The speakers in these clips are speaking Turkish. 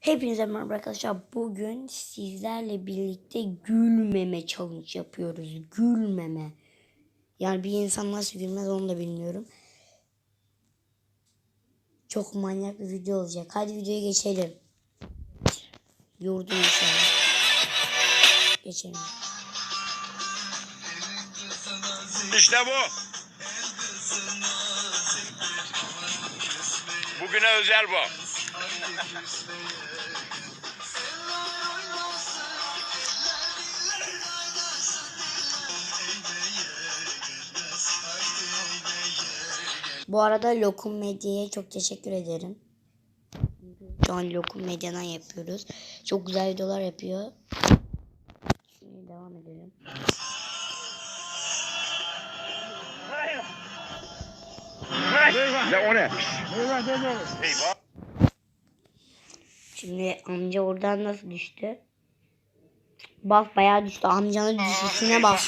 Hepinize merhaba arkadaşlar. Bugün sizlerle birlikte gülmeme challenge yapıyoruz. Gülmeme. Yani bir insan nasıl gülmez onu da bilmiyorum. Çok manyak bir video olacak. Hadi videoya geçelim. Yurdum inşallah. Geçelim. İşte bu. Bugüne özel bu. Bu arada Lokum Medya'ya çok teşekkür ederim. Şu an Lokum Medya'dan yapıyoruz. Çok güzel videolar yapıyor. Şimdi devam edelim. Şimdi amca oradan nasıl düştü? Bak bayağı düştü. Amcanın düşüşüne bak.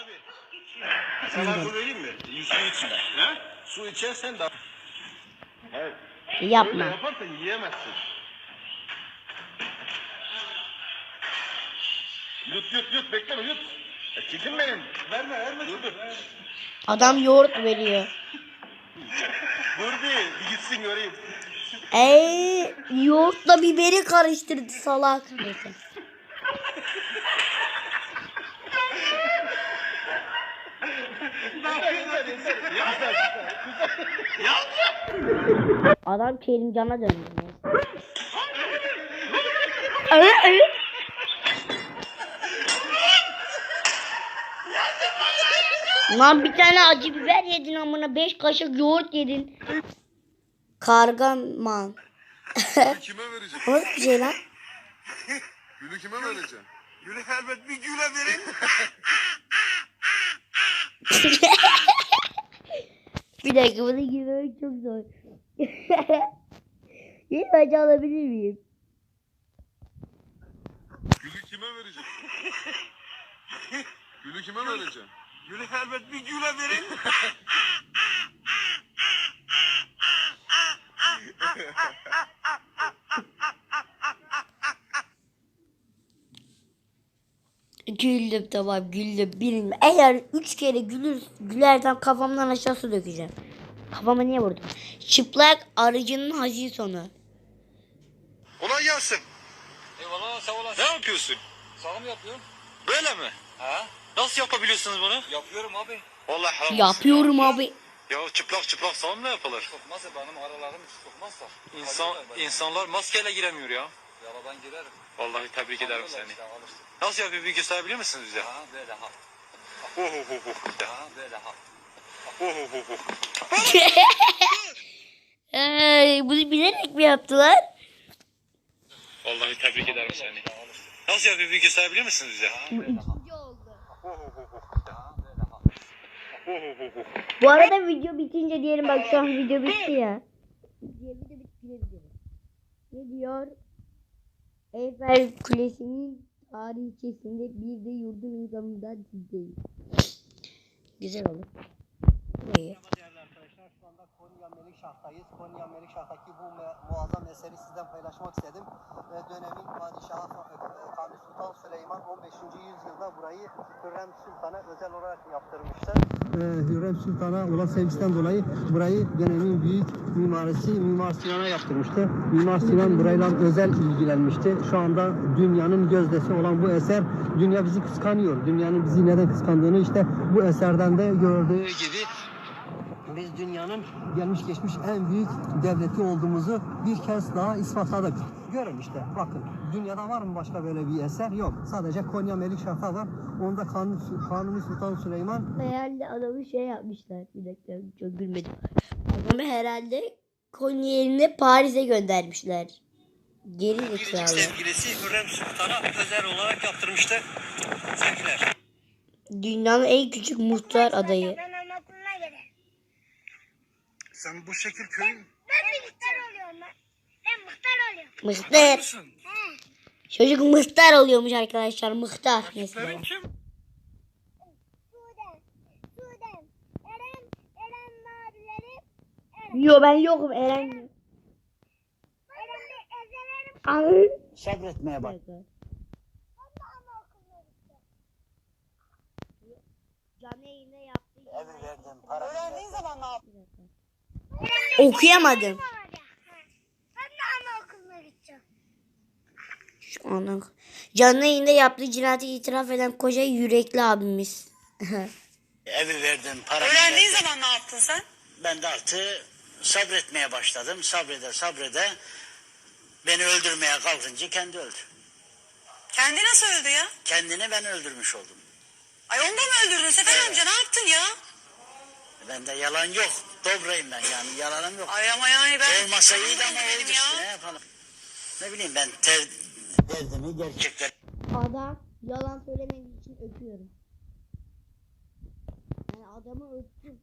Abi. Sana su vereyim mi? Su içme. He? Su içersen de. Evet. Öyle Yapma. yaparsan yiyemezsin. Yut yut yut bekleme yut. E, çekinmeyin. Verme verme. Dur dur. Adam yoğurt veriyor. Dur bir, bir gitsin göreyim. Eee yoğurtla biberi karıştırdı salak. Neyse. Adam Kerimcan'a döndü. Evet, evet. Lan bir tane acı biber yedin amına. Beş kaşık yoğurt yedin. Kargaman. Kime vereceğim? O bir şey lan? Gülü kime vereceğim? Gülü elbet bir güle verin. bir dakika bunu girmemek çok zor. Bir bence alabilir miyim? Gülü kime vereceğim? Gülü kime vereceğim? Gülü elbet bir güle verin. Güldüm tamam güldüm. Birin. Eğer üç kere gülür, gülersem kafamdan aşağı su dökeceğim. Kafama niye vurdum? Çıplak arıcının hazin sonu. Kolay gelsin. Eyvallah sağ olasın. Ne yapıyorsun? Sağ mı yapıyorum? Böyle mi? Ha? Nasıl yapabiliyorsunuz bunu? Yapıyorum abi. Vallahi helal olsun Yapıyorum ya. abi. Ya çıplak çıplak sağım ne yapılır? Sokmazsa benim aralarım hiç sokmazsa. İnsan, insanlar maskeyle giremiyor ya. Yala ben girerim. Vallahi tebrik ederim seni. Nasıl yapıyor bir gösterebilir misiniz bize? Ha böyle ha. Ho ho ho. Ha böyle ha. Ho ho ho ho. Ey, bunu bilerek mi yaptılar? Vallahi tebrik ederim seni. Nasıl yapıyor bir gösterebilir misiniz bize? Bu arada video bitince diyelim bak şu an video bitti ya. Video bitti. Ne diyor? Eyfel Kulesi'nin tarihçesinde bir de yurdun insanında değil. Güzel olur. İyi. Merhaba değerli arkadaşlar. Şu anda Konya Melikşah'tayız. Konya Melikşah'taki bu muazzam eseri sizden paylaşmak istedim. Ve dönemin padişahı Fa- e, Kanuni Sultan Süleyman 15. yüzyılda burayı Hürrem Sultan'a özel olarak yaptırmıştır. Hürrem Sultan'a olan sevgisinden dolayı burayı dönemin büyük mimarisi Mimar Sinan'a yaptırmıştı. Mimar Sinan burayla özel ilgilenmişti. Şu anda dünyanın gözdesi olan bu eser dünya bizi kıskanıyor. Dünyanın bizi neden kıskandığını işte bu eserden de gördüğü gibi biz dünyanın gelmiş geçmiş en büyük devleti olduğumuzu bir kez daha ispatladık. Görün işte bakın dünyada var mı başka böyle bir eser? Yok. Sadece Konya Melikşah'ta var. Onda Kanuni, Kanuni Sultan Süleyman Herhalde adamı şey yapmışlar. Bir dakika çok gülmedim. Adamı herhalde Konya yerine Paris'e göndermişler. Geri zekalı. sevgilisi Hürrem Sultan'a özel olarak yaptırmıştı. Sevgiler. Dünyanın en küçük muhtar adayı. Ben. Sen bu şekil köyün Ben bir muhtar oluyorum ben. Ben muhtar oluyorum. Mıhtar. He. Çocuk mıhtar oluyormuş arkadaşlar. Eren. Eren abileri. Yo ben yokum Eren. Eren. Ay. Sabretmeye bak. Canlı yayında yaptığı Evi verdim, para Öğrendiğin zaman ne yaptın? Okuyamadım. Şu an canlı yayında yaptığı cinayeti itiraf eden koca yürekli abimiz. Evi verdim, para Öğrendiğin zaman ne yaptın sen? Ben de artık sabretmeye başladım. Sabrede sabrede beni öldürmeye kalkınca kendi öldü. Kendi nasıl öldü ya? Kendini ben öldürmüş oldum. Ay onu da mı öldürdün Sefer amca ne yaptın ya? Bende yalan yok. Dobrayım ben yani yalanım yok. Ay ama yani ben... Olmasa iyiydi ama oldu işte ne yapalım. Ne bileyim ben ter, derdimi gerçekten Adam yalan söylemediği için öpüyorum. Yani adamı öptüm.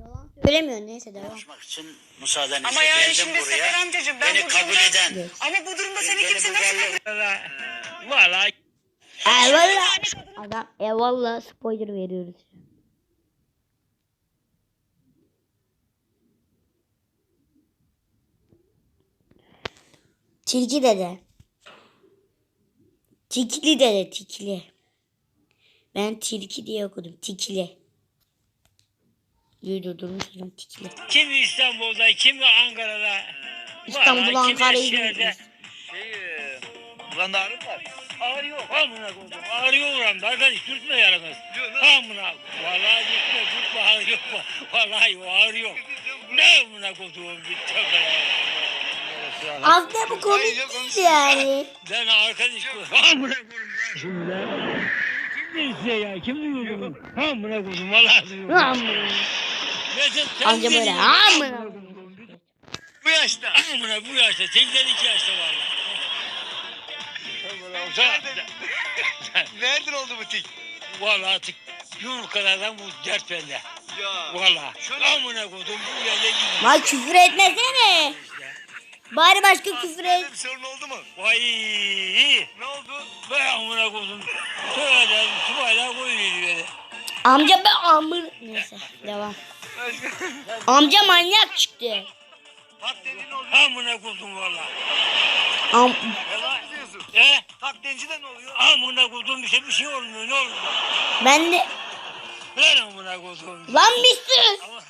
Yalan söylemiyor neyse devam. konuşmak için müsaadenizle Ama yani geldim şimdi buraya. Sefer amcacığım ben Beni bu kabul durumda... eden, Ama bu durumda seni kimse nasıl varlık Eyvallah. Adam eyvallah spoiler veriyoruz. Tilki dede. Tikli dede tikli. Ben tilki diye okudum. Tikli. Duydurdurmuşum tikli. Kimi İstanbul'da, kimi Ankara'da. İstanbul, Ankara'yı bilmiyoruz. Şey, e, Ulan da ağrı var. Ağrı yok. Amına koydum. Ağrı yok ulan da. Arkadaş sürtme yaramaz. Amına. Vallahi sürtme sürtme ağrı yok. Vallahi ağrı yok. Ne amına tövbe ya. Aslında bu komik değil yani. Ben arkadaş Amına koydum. Şimdi lan. Kim ne istiyor ya? Kim duyuyor bunu? Amına koydum. Vallahi duyuyorum. Amına. Amca böyle amına. Bu yaşta. Amına bu yaşta. 82 yaşta vallahi. Nereden oldu bu tik? Vallahi artık yumurkalardan bu dert bende. Ya. Vallahi. Amına koydum bu yerle gidiyor. Lan küfür etmesene. Bari başka küfür et. Bir sorun oldu mu? Vay. Ne oldu? Ben amına koydum. Şöyle sıvayla koyuyor beni. Amca ben amır. Neyse devam. Amca manyak çıktı. Tak dediğin oldu. Amına koydum vallahi. Am? E? Tak denci de ne oluyor? Amına koydum bir şey bir şey olmuyor ne olur. ben de Ben amına koydum. lan bir sus. Ama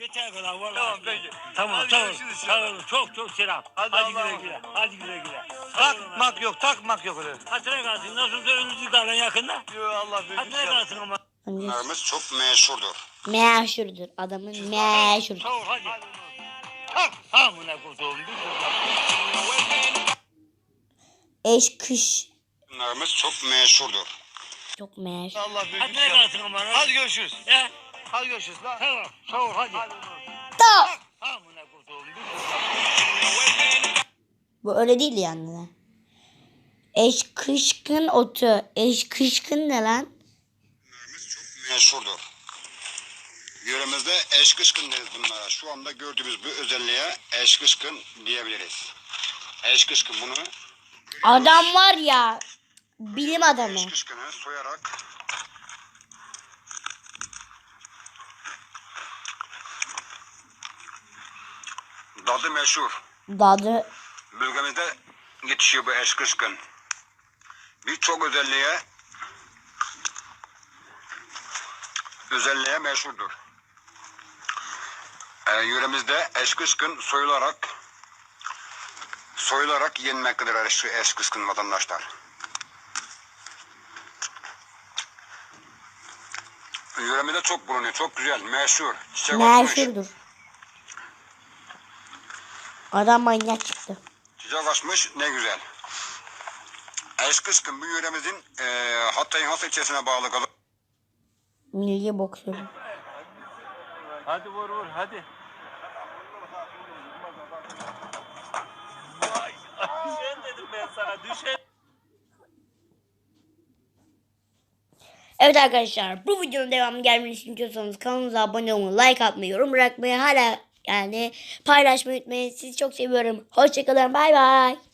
Yeter kadar vallahi. Tamam, peki. Tamam Hadi tamam. görüşürüz inşallah. Tamam çok çok selam. Hadi Hadi, Allah'a güle güle. Hadi güle güle. Takmak yok, takmak yok öyle. Hatırına kalsın. Nasılsa önümüzdeki dağdan yakında. Yo Allah büyük Hatırına kalsın ama. Bunlarımız çok meşhurdur. Meşhurdur adamın meşhur. Ol hadi. Kalk. Amına koyduğum bir Eş kış. Bunlarımız çok meşhurdur. Çok meşhur. Allah büyük Hatırına kalsın ama. Hadi görüşürüz. Ya. Hadi görüşürüz lan. Tamam. Sağ ol hadi. Tamam. Amına Bu öyle değil yani. Eş kışkın otu. Eş kışkın ne lan? Meşhurdur. Yöremizde eşkışkın deriz bunlara. Şu anda gördüğümüz bu özelliğe eşkışkın diyebiliriz. Eşkışkın bunu Adam var ya. Bilim adamı. eşkışkını Dadı meşhur. Dadı. Bölgemizde yetişiyor bu eşkışkın. Birçok özelliğe özelliğe meşhurdur. Ee, yöremizde eşkışkın soyularak soyularak yenmektedir eş, eşkışkın vatandaşlar. Yöremizde çok bulunuyor. Çok güzel. Meşhur. Çiçek. Meşhurdur. Adam manyak çıktı. Açmış ne güzel. Eşkışkın bu yöremizin e, Hatay'ın Hatay ilçesine bağlı kalıp Milli boksör. Hadi vur vur hadi. Düşen dedim ben sana düşen. Evet arkadaşlar bu videonun devamı gelmeni istiyorsanız kanalımıza abone olmayı, like atmayı, yorum bırakmayı hala yani paylaşmayı unutmayın. Sizi çok seviyorum. Hoşçakalın. Bay bay.